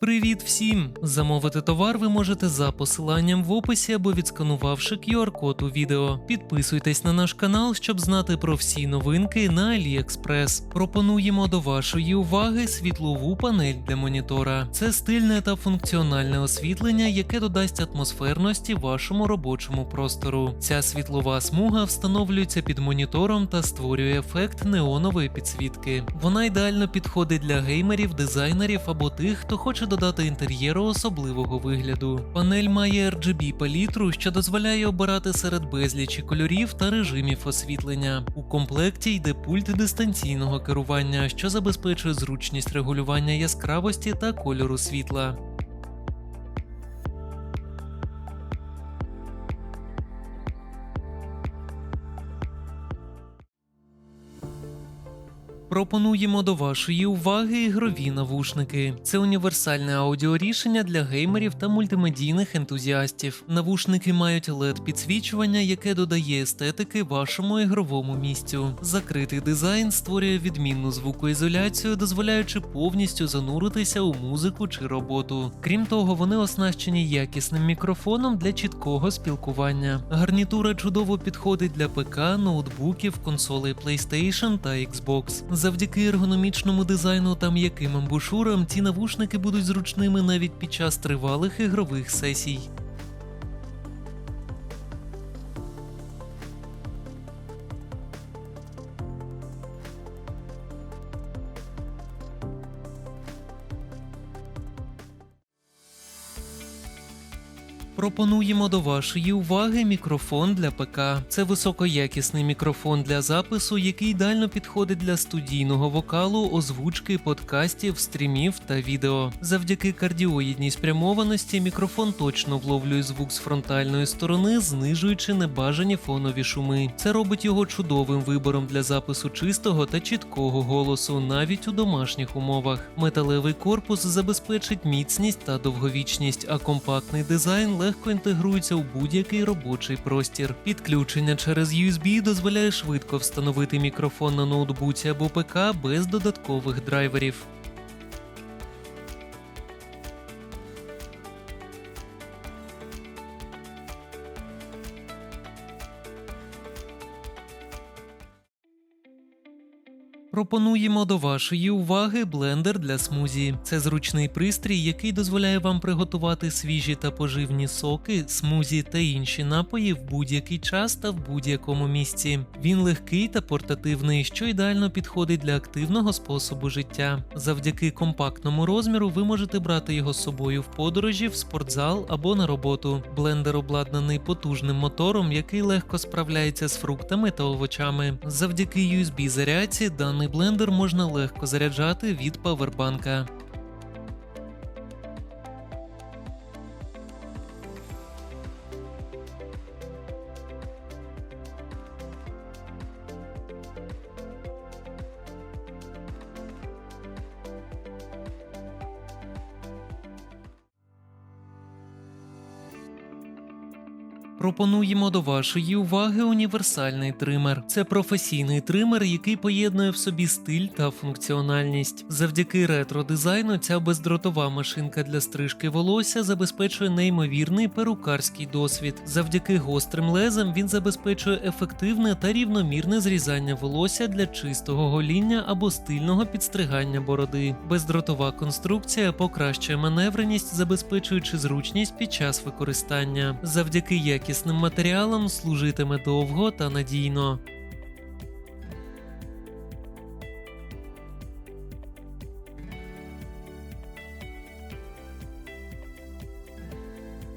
Привіт всім! Замовити товар ви можете за посиланням в описі або відсканувавши QR-код у відео. Підписуйтесь на наш канал, щоб знати про всі новинки на AliExpress. Пропонуємо до вашої уваги світлову панель для монітора. Це стильне та функціональне освітлення, яке додасть атмосферності вашому робочому простору. Ця світлова смуга встановлюється під монітором та створює ефект неонової підсвітки. Вона ідеально підходить для геймерів, дизайнерів або тих, хто хоче додати інтер'єру особливого вигляду. Панель має RGB палітру, що дозволяє обирати серед безлічі кольорів та режимів освітлення. У комплекті йде пульт дистанційного керування, що забезпечує зручність регулювання яскравості та кольору світла. Пропонуємо до вашої уваги ігрові навушники. Це універсальне аудіорішення для геймерів та мультимедійних ентузіастів. Навушники мають led підсвічування, яке додає естетики вашому ігровому місцю. Закритий дизайн створює відмінну звукоізоляцію, дозволяючи повністю зануритися у музику чи роботу. Крім того, вони оснащені якісним мікрофоном для чіткого спілкування. Гарнітура чудово підходить для ПК, ноутбуків, консолей PlayStation та Xbox. Завдяки ергономічному дизайну та м'яким амбушурам ці навушники будуть зручними навіть під час тривалих ігрових сесій. Пропонуємо до вашої уваги мікрофон для ПК. Це високоякісний мікрофон для запису, який ідеально підходить для студійного вокалу, озвучки, подкастів, стрімів та відео. Завдяки кардіоїдній спрямованості мікрофон точно вловлює звук з фронтальної сторони, знижуючи небажані фонові шуми. Це робить його чудовим вибором для запису чистого та чіткого голосу, навіть у домашніх умовах. Металевий корпус забезпечить міцність та довговічність, а компактний дизайн легко інтегрується у будь-який робочий простір. Підключення через USB дозволяє швидко встановити мікрофон на ноутбуці або ПК без додаткових драйверів. Пропонуємо до вашої уваги блендер для смузі. Це зручний пристрій, який дозволяє вам приготувати свіжі та поживні соки, смузі та інші напої в будь-який час та в будь-якому місці. Він легкий та портативний, що ідеально підходить для активного способу життя. Завдяки компактному розміру ви можете брати його з собою в подорожі, в спортзал або на роботу. Блендер обладнаний потужним мотором, який легко справляється з фруктами та овочами. Завдяки USB зарядці даний блендер можна легко заряджати від павербанка. Пропонуємо до вашої уваги універсальний тример. Це професійний тример, який поєднує в собі стиль та функціональність. Завдяки ретро-дизайну ця бездротова машинка для стрижки волосся забезпечує неймовірний перукарський досвід. Завдяки гострим лезам він забезпечує ефективне та рівномірне зрізання волосся для чистого гоління або стильного підстригання бороди. Бездротова конструкція покращує маневреність, забезпечуючи зручність під час використання. Завдяки якісним матеріалом служитиме довго та надійно.